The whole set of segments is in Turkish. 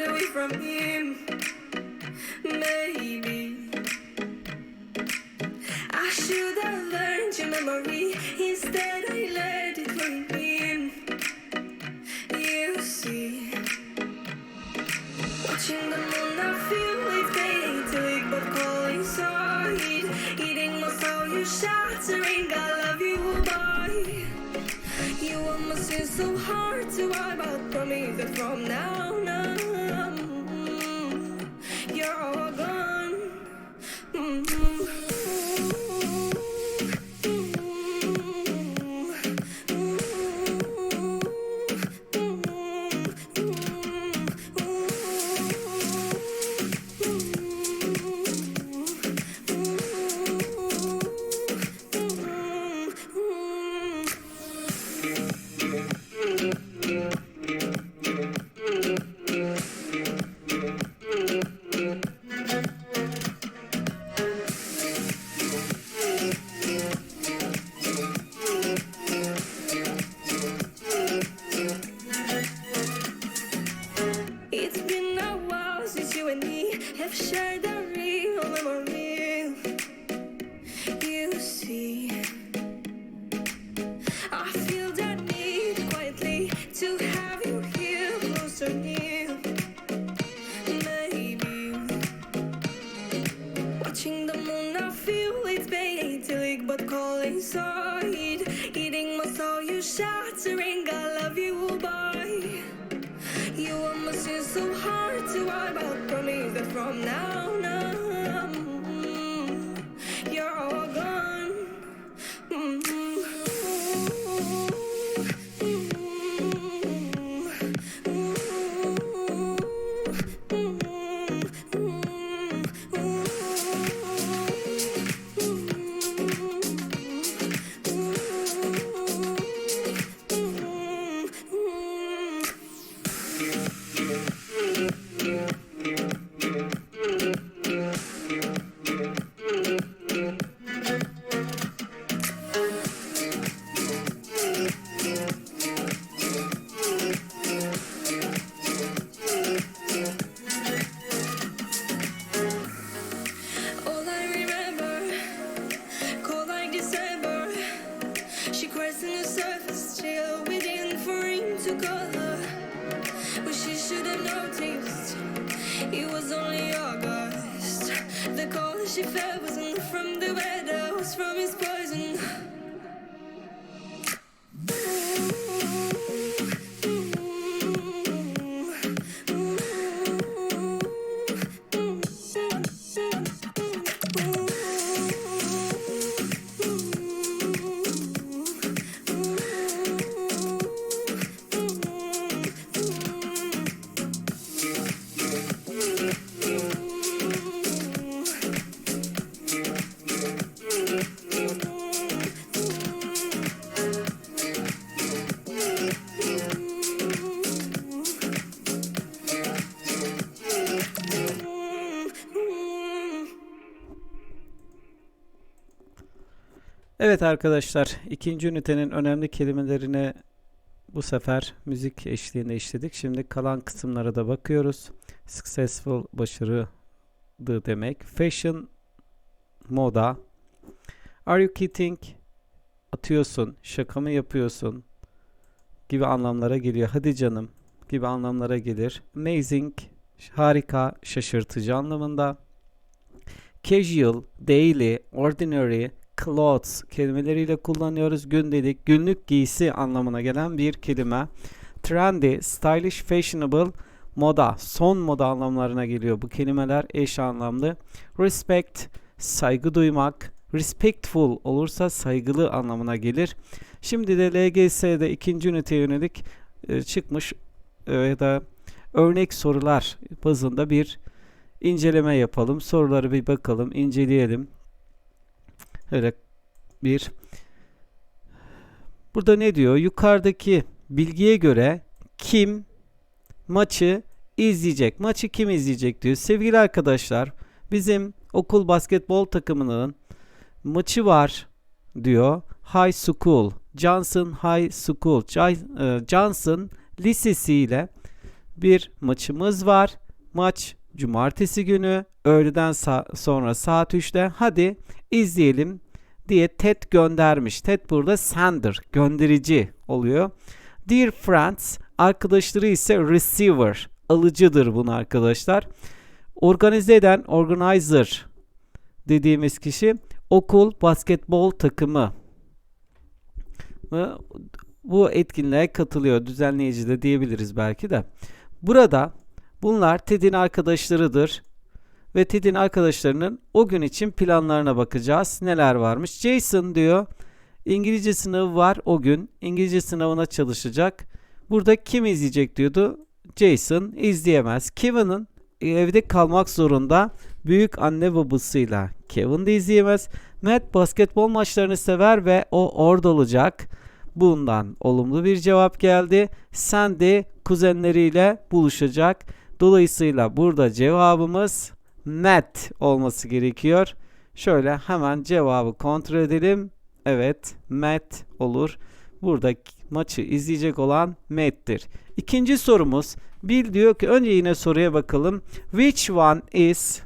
away from him. Maybe I should have learned your memory. Instead, I let it ruin him. You see, watching the moon, I feel it's painting, but calling side. Eating my soul, you shattering. I love you, boy. You almost seem so hard to wipe out. Promise that from now now she felt wasn't from the weather, was from his poison. Evet arkadaşlar, ikinci ünitenin önemli kelimelerini bu sefer müzik eşliğinde işledik. Şimdi kalan kısımlara da bakıyoruz. Successful, başarılı demek. Fashion, moda. Are you kidding? Atıyorsun, şaka mı yapıyorsun? Gibi anlamlara geliyor. Hadi canım gibi anlamlara gelir. Amazing, harika, şaşırtıcı anlamında. Casual, daily, ordinary, clothes kelimeleriyle kullanıyoruz. Gündelik, günlük giysi anlamına gelen bir kelime. Trendy, stylish, fashionable, moda, son moda anlamlarına geliyor. Bu kelimeler eş anlamlı. Respect, saygı duymak. Respectful olursa saygılı anlamına gelir. Şimdi de LGS'de ikinci üniteye yönelik e, çıkmış e, ya da örnek sorular bazında bir inceleme yapalım. Soruları bir bakalım, inceleyelim. Öyle bir Burada ne diyor? Yukarıdaki bilgiye göre kim maçı izleyecek? Maçı kim izleyecek diyor. Sevgili arkadaşlar, bizim okul basketbol takımının maçı var diyor. High School, Johnson High School, e, Johnson Lisesi ile bir maçımız var. Maç cumartesi günü öğleden sonra saat 3'te. Hadi izleyelim diye Ted göndermiş. Ted burada sender, gönderici oluyor. Dear friends, arkadaşları ise receiver, alıcıdır bunu arkadaşlar. Organize eden organizer dediğimiz kişi okul basketbol takımı bu etkinliğe katılıyor. Düzenleyici de diyebiliriz belki de. Burada bunlar Ted'in arkadaşlarıdır. Ve Ted'in arkadaşlarının o gün için planlarına bakacağız. Neler varmış? Jason diyor. İngilizce sınavı var o gün. İngilizce sınavına çalışacak. Burada kim izleyecek diyordu. Jason izleyemez. Kevin'in evde kalmak zorunda. Büyük anne babasıyla. Kevin de izleyemez. Matt basketbol maçlarını sever ve o orada olacak. Bundan olumlu bir cevap geldi. Sandy kuzenleriyle buluşacak. Dolayısıyla burada cevabımız Matt olması gerekiyor. Şöyle hemen cevabı kontrol edelim. Evet, Matt olur. Burada maçı izleyecek olan Matt'tir. İkinci sorumuz Bill diyor ki önce yine soruya bakalım. Which one is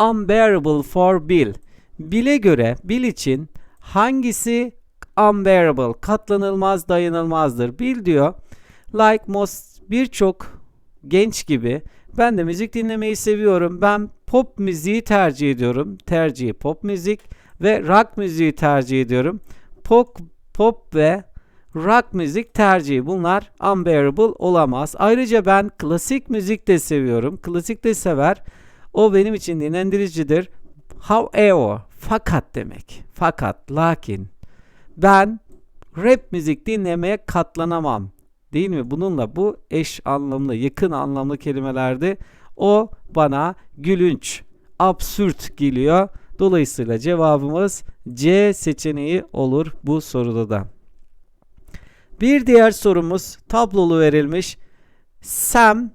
unbearable for Bill? Bill'e göre Bill için hangisi unbearable, katlanılmaz, dayanılmazdır? Bill diyor like most birçok genç gibi ben de müzik dinlemeyi seviyorum. Ben pop müziği tercih ediyorum. Tercihi pop müzik ve rock müziği tercih ediyorum. Pop, pop ve rock müzik tercihi bunlar unbearable olamaz. Ayrıca ben klasik müzik de seviyorum. Klasik de sever. O benim için dinlendiricidir. However, fakat demek. Fakat, lakin ben rap müzik dinlemeye katlanamam. Değil mi? Bununla bu eş anlamlı, yakın anlamlı kelimelerdi. O bana gülünç, absürt geliyor. Dolayısıyla cevabımız C seçeneği olur bu soruda da. Bir diğer sorumuz tablolu verilmiş. Sam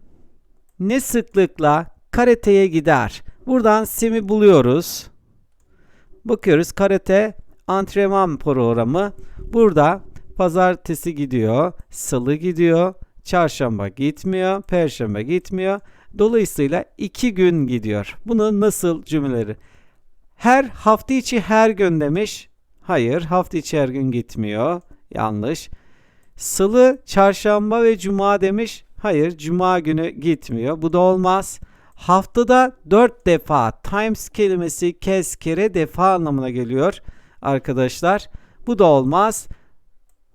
ne sıklıkla karateye gider? Buradan Sam'i buluyoruz. Bakıyoruz karate antrenman programı. Burada pazartesi gidiyor, salı gidiyor, çarşamba gitmiyor, perşembe gitmiyor. Dolayısıyla iki gün gidiyor. Bunu nasıl cümleleri? Her hafta içi her gün demiş. Hayır, hafta içi her gün gitmiyor. Yanlış. Salı, çarşamba ve cuma demiş. Hayır, cuma günü gitmiyor. Bu da olmaz. Haftada dört defa times kelimesi kez kere defa anlamına geliyor arkadaşlar. Bu da olmaz.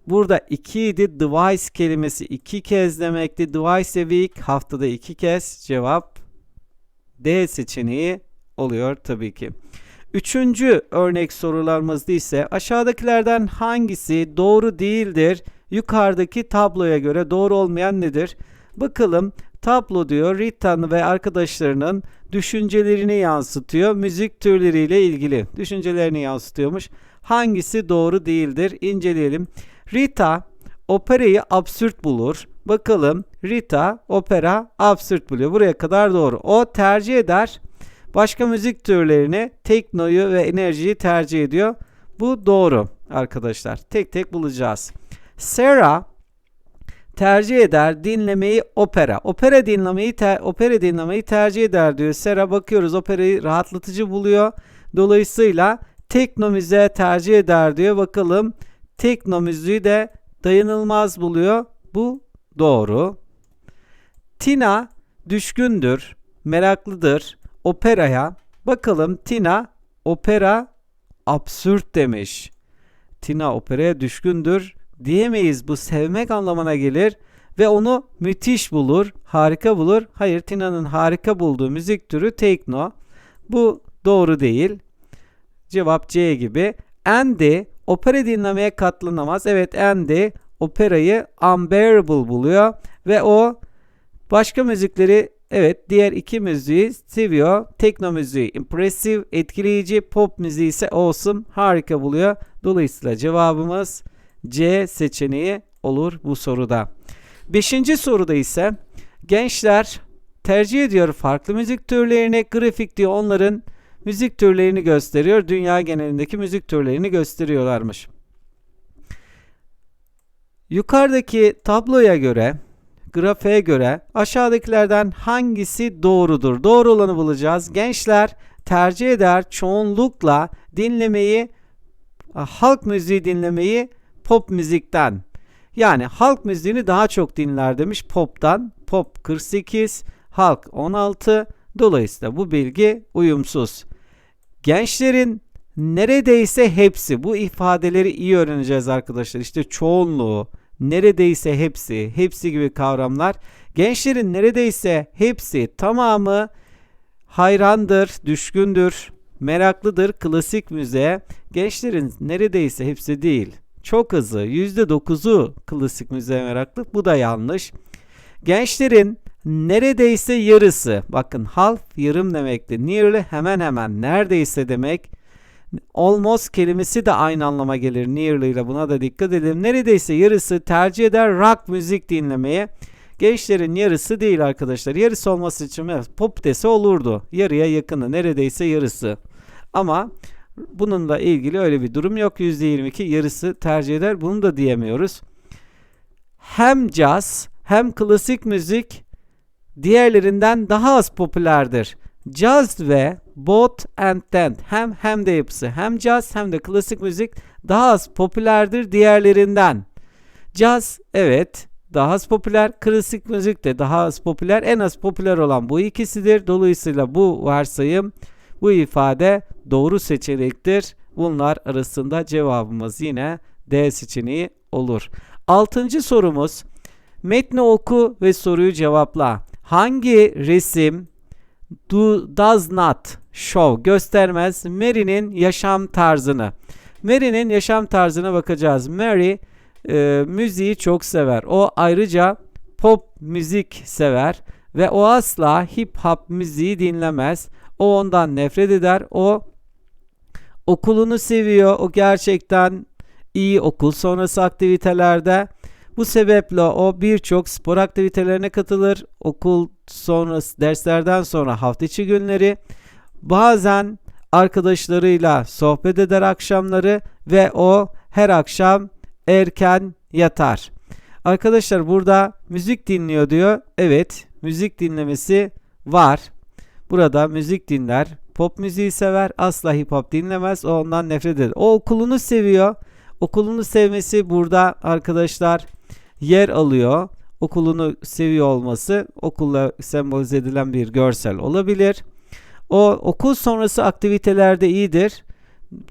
Burada 2 idi. Device kelimesi iki kez demekti. Device a week haftada iki kez. Cevap D seçeneği oluyor tabii ki. Üçüncü örnek sorularımızda ise aşağıdakilerden hangisi doğru değildir? Yukarıdaki tabloya göre doğru olmayan nedir? Bakalım tablo diyor Rita ve arkadaşlarının düşüncelerini yansıtıyor. Müzik türleriyle ilgili düşüncelerini yansıtıyormuş. Hangisi doğru değildir? İnceleyelim. Rita operayı absürt bulur. Bakalım Rita opera absürt buluyor. Buraya kadar doğru. O tercih eder. Başka müzik türlerini teknoyu ve enerjiyi tercih ediyor. Bu doğru arkadaşlar. Tek tek bulacağız. Sarah tercih eder dinlemeyi opera. Opera dinlemeyi ter, opera dinlemeyi tercih eder diyor. Sarah bakıyoruz operayı rahatlatıcı buluyor. Dolayısıyla tekno müziğe tercih eder diyor. Bakalım tekno müziği de dayanılmaz buluyor. Bu doğru. Tina düşkündür, meraklıdır operaya. Bakalım Tina opera absürt demiş. Tina operaya düşkündür diyemeyiz. Bu sevmek anlamına gelir ve onu müthiş bulur, harika bulur. Hayır, Tina'nın harika bulduğu müzik türü tekno. Bu doğru değil. Cevap C gibi. Andy opera dinlemeye katlanamaz. Evet Andy operayı unbearable buluyor ve o başka müzikleri evet diğer iki müziği seviyor. Tekno müziği impressive, etkileyici, pop müziği ise awesome, harika buluyor. Dolayısıyla cevabımız C seçeneği olur bu soruda. Beşinci soruda ise gençler tercih ediyor farklı müzik türlerini. Grafik diyor onların müzik türlerini gösteriyor. Dünya genelindeki müzik türlerini gösteriyorlarmış. Yukarıdaki tabloya göre grafiğe göre aşağıdakilerden hangisi doğrudur? Doğru olanı bulacağız. Gençler tercih eder çoğunlukla dinlemeyi halk müziği dinlemeyi pop müzikten. Yani halk müziğini daha çok dinler demiş pop'tan. Pop 48, halk 16. Dolayısıyla bu bilgi uyumsuz. Gençlerin neredeyse hepsi bu ifadeleri iyi öğreneceğiz arkadaşlar. İşte çoğunluğu, neredeyse hepsi, hepsi gibi kavramlar. Gençlerin neredeyse hepsi tamamı hayrandır, düşkündür, meraklıdır klasik müziğe. Gençlerin neredeyse hepsi değil. Çok hızlı %9'u klasik müziğe meraklı. Bu da yanlış. Gençlerin neredeyse yarısı. Bakın half yarım demekti. Nearly hemen hemen neredeyse demek. Almost kelimesi de aynı anlama gelir. Nearly ile buna da dikkat edelim. Neredeyse yarısı tercih eder rock müzik dinlemeye. Gençlerin yarısı değil arkadaşlar. Yarısı olması için pop dese olurdu. Yarıya yakını neredeyse yarısı. Ama bununla ilgili öyle bir durum yok. %22 yarısı tercih eder. Bunu da diyemiyoruz. Hem caz hem klasik müzik diğerlerinden daha az popülerdir. Caz ve both and then hem hem de yapısı hem caz hem de klasik müzik daha az popülerdir diğerlerinden. Caz evet daha az popüler, klasik müzik de daha az popüler. En az popüler olan bu ikisidir. Dolayısıyla bu varsayım, bu ifade doğru seçenektir. Bunlar arasında cevabımız yine D seçeneği olur. Altıncı sorumuz. Metni oku ve soruyu cevapla. Hangi resim do, does not show göstermez Mary'nin yaşam tarzını? Mary'nin yaşam tarzına bakacağız. Mary e, müziği çok sever. O ayrıca pop müzik sever ve o asla hip hop müziği dinlemez. O ondan nefret eder. O okulunu seviyor. O gerçekten iyi okul sonrası aktivitelerde. Bu sebeple o birçok spor aktivitelerine katılır. Okul sonrası derslerden sonra hafta içi günleri bazen arkadaşlarıyla sohbet eder akşamları ve o her akşam erken yatar. Arkadaşlar burada müzik dinliyor diyor. Evet, müzik dinlemesi var. Burada müzik dinler. Pop müziği sever. Asla hip hop dinlemez. O ondan nefret eder. O okulunu seviyor. Okulunu sevmesi burada arkadaşlar yer alıyor. Okulunu seviyor olması okulla sembolize edilen bir görsel olabilir. O okul sonrası aktivitelerde iyidir.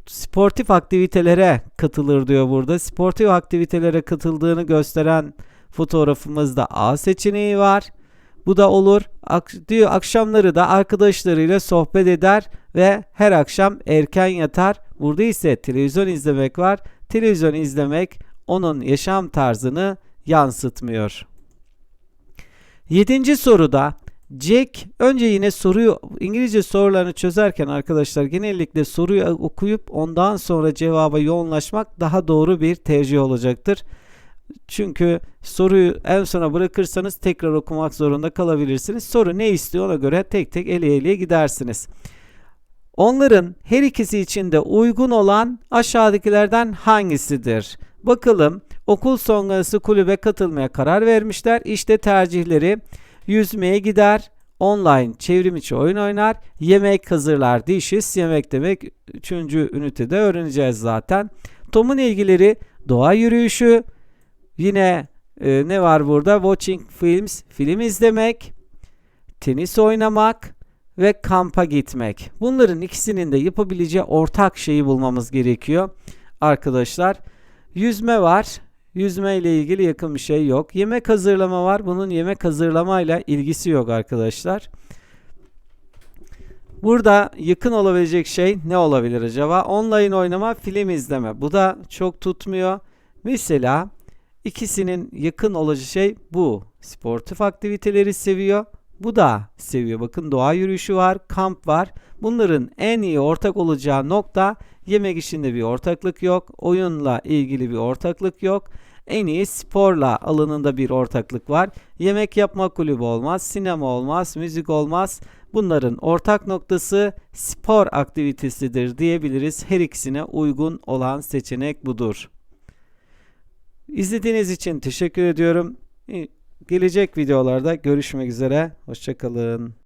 Sportif aktivitelere katılır diyor burada. Sportif aktivitelere katıldığını gösteren fotoğrafımızda A seçeneği var. Bu da olur. Ak diyor akşamları da arkadaşlarıyla sohbet eder ve her akşam erken yatar. Burada ise televizyon izlemek var. Televizyon izlemek onun yaşam tarzını yansıtmıyor. Yedinci soruda Jack önce yine soruyu İngilizce sorularını çözerken arkadaşlar genellikle soruyu okuyup ondan sonra cevaba yoğunlaşmak daha doğru bir tercih olacaktır. Çünkü soruyu en sona bırakırsanız tekrar okumak zorunda kalabilirsiniz. Soru ne istiyor ona göre tek tek eleye eleye gidersiniz. Onların her ikisi için de uygun olan aşağıdakilerden hangisidir? Bakalım okul sonrası kulübe katılmaya karar vermişler. İşte tercihleri yüzmeye gider, online çevrim içi oyun oynar, yemek hazırlar, dishes, yemek demek 3. ünitede öğreneceğiz zaten. Tom'un ilgileri doğa yürüyüşü, yine e, ne var burada? Watching films, film izlemek, tenis oynamak ve kampa gitmek. Bunların ikisinin de yapabileceği ortak şeyi bulmamız gerekiyor. Arkadaşlar yüzme var. Yüzme ile ilgili yakın bir şey yok. Yemek hazırlama var. Bunun yemek hazırlamayla ilgisi yok arkadaşlar. Burada yakın olabilecek şey ne olabilir acaba? Online oynama, film izleme. Bu da çok tutmuyor. Mesela ikisinin yakın olacağı şey bu. Sportif aktiviteleri seviyor. Bu da seviyor. Bakın doğa yürüyüşü var, kamp var. Bunların en iyi ortak olacağı nokta yemek işinde bir ortaklık yok. Oyunla ilgili bir ortaklık yok. En iyi sporla alanında bir ortaklık var. Yemek yapma kulübü olmaz, sinema olmaz, müzik olmaz. Bunların ortak noktası spor aktivitesidir diyebiliriz. Her ikisine uygun olan seçenek budur. İzlediğiniz için teşekkür ediyorum. Gelecek videolarda görüşmek üzere. Hoşçakalın.